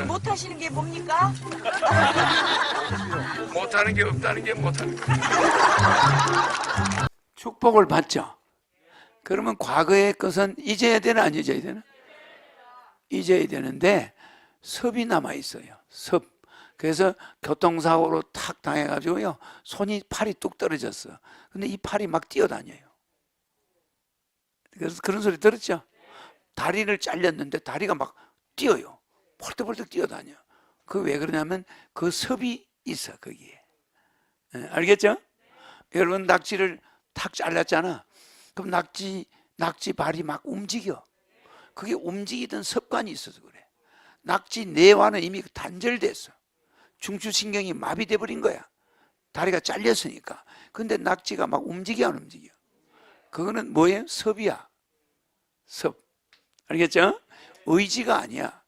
어머니 못하시는 게 뭡니까? 못하는 게 없다는 게 못하는 거. 축복을 받죠. 그러면 과거의 것은 잊어야 되나 안 잊어야 되나? 잊어야 되는데 섭이 남아 있어요. 섭. 그래서 교통사고로 탁 당해가지고요. 손이 팔이 뚝 떨어졌어. 근데 이 팔이 막 뛰어다녀요. 그래서 그런 소리 들었죠? 다리를 잘렸는데 다리가 막 뛰어요. 펄떡펄떡 뛰어다녀. 그 왜 그러냐면 그 섭이 있어 거기에. 예, 알겠죠? 여러분 낙지를 탁 잘랐잖아. 그럼 낙지 낙지 발이 막 움직여. 그게 움직이던 습관이 있어서 그래. 낙지 뇌와는 이미 단절됐어. 중추신경이 마비돼 버린 거야. 다리가 잘렸으니까. 근데 낙지가 막 움직여 안 움직여. 그거는 뭐예요? 섭이야. 섭. 알겠죠? 의지가 아니야.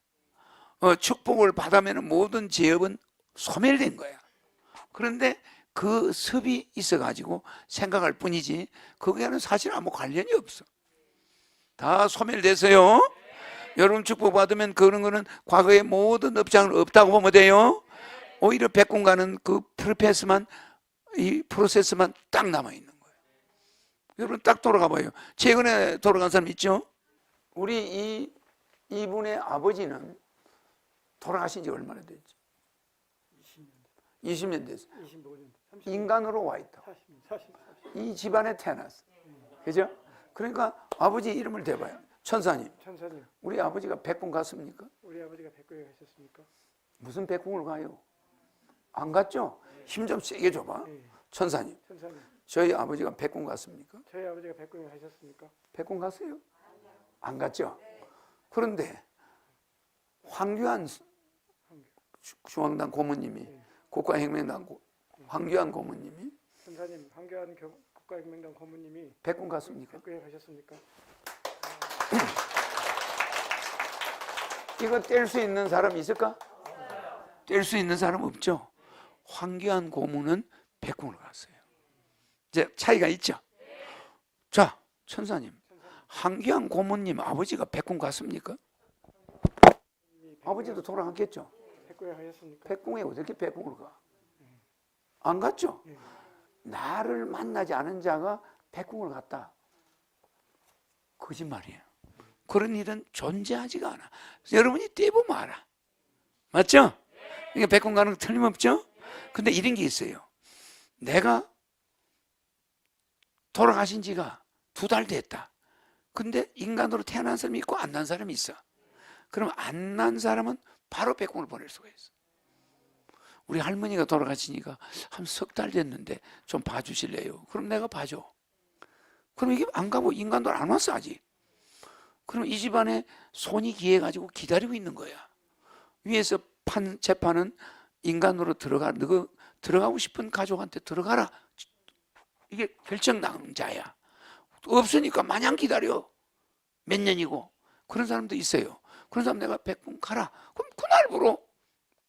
어, 축복을 받으면 모든 제업은 소멸된 거야. 그런데 그 섭이 있어가지고 생각할 뿐이지 거기에는 사실 아무 관련이 없어. 다 소멸됐어요. 여러분 축복 받으면 그런 거는 과거의 모든 업장을 없다고 보면 돼요. 오히려 백군 가는 그 프로세스만 이 프로세스만 딱 남아 있는 거예요. 여러분 딱 돌아가 봐요. 최근에 돌아간 사람 있죠? 우리 이 이분의 아버지는 돌아가신 지 얼마나 됐죠? 20년 됐어. 25년, 30년, 인간으로 와 있다. 40년, 40, 40. 이 집안에 태어났어. 그죠? 그러니까 아버지 이름을 대봐요. 천사님, 천사님, 우리 아버지가 백군 갔습니까? 우리 아버지가 백구에 가셨습니까? 무슨 백군을 가요? 안 갔죠? 힘 좀 세게 줘봐. 네. 천사님, 천사님, 저희 아버지가 백군 갔습니까? 저희 아버지가 백구에 가셨습니까? 백군 갔어요? 안 갔죠? 그런데 황교안 주- 중앙당 고모님이 국가혁명당 고- 황교안 고모님이 천사님, 황교안 교- 국가혁명당 고모님이 백군 갔습니까? 백구에 가셨습니까? 이거 뗄 수 있는 사람 있을까? 뗄 수 있는 사람 없죠. 황교안 고문은 백군을 갔어요. 이제 차이가 있죠. 자, 천사님, 황교안 고문님 아버지가 백군 갔습니까? 아버지도 돌아갔겠죠. 백구에 가셨습니까? 백궁에 어떻게 백궁을 가? 안 갔죠? 나를 만나지 않은 자가 백궁을 갔다. 거짓말이에요. 그런 일은 존재하지가 않아. 여러분이 떼보면 알아. 맞죠? 그러니까 백궁 가는 거 틀림없죠? 근데 이런 게 있어요. 내가 돌아가신 지가 두 달 됐다. 근데 인간으로 태어난 사람이 있고 안 난 사람이 있어. 그럼 안 난 사람은 바로 백궁을 보낼 수가 있어. 우리 할머니가 돌아가시니까 한 석 달 됐는데 좀 봐주실래요? 그럼 내가 봐줘. 그럼 이게 안 가고 인간도 안 왔어 아직. 그럼 이 집안에 손이 기해 가지고 기다리고 있는 거야. 위에서 판 재판은 인간으로 들어가 너 들어가고 싶은 가족한테 들어가라. 이게 결정당자야. 없으니까 마냥 기다려. 몇 년이고 그런 사람도 있어요. 그런 사람 내가 백분 가라. 그럼 그날부로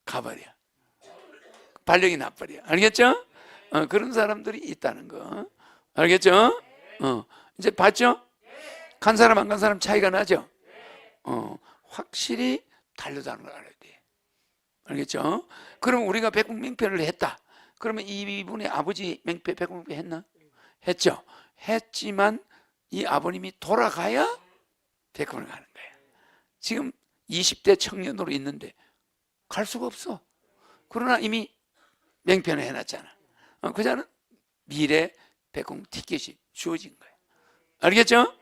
가버려. 발령이 나버려. 알겠죠? 어, 그런 사람들이 있다는 거. 알겠죠? 어, 이제 봤죠? 간 사람 안 간 사람 차이가 나죠? 어, 확실히 다르다는 걸 알아야 돼. 알겠죠? 그럼 우리가 백국 명패를 했다. 그러면 이분의 아버지 명패, 백국 명패 했나? 했죠. 했지만 이 아버님이 돌아가야 백국을 가는 거야. 지금 20대 청년으로 있는데 갈 수가 없어. 그러나 이미 명편을 해놨잖아. 어, 그 자는 미래 백공 티켓이 주어진 거야. 알겠죠?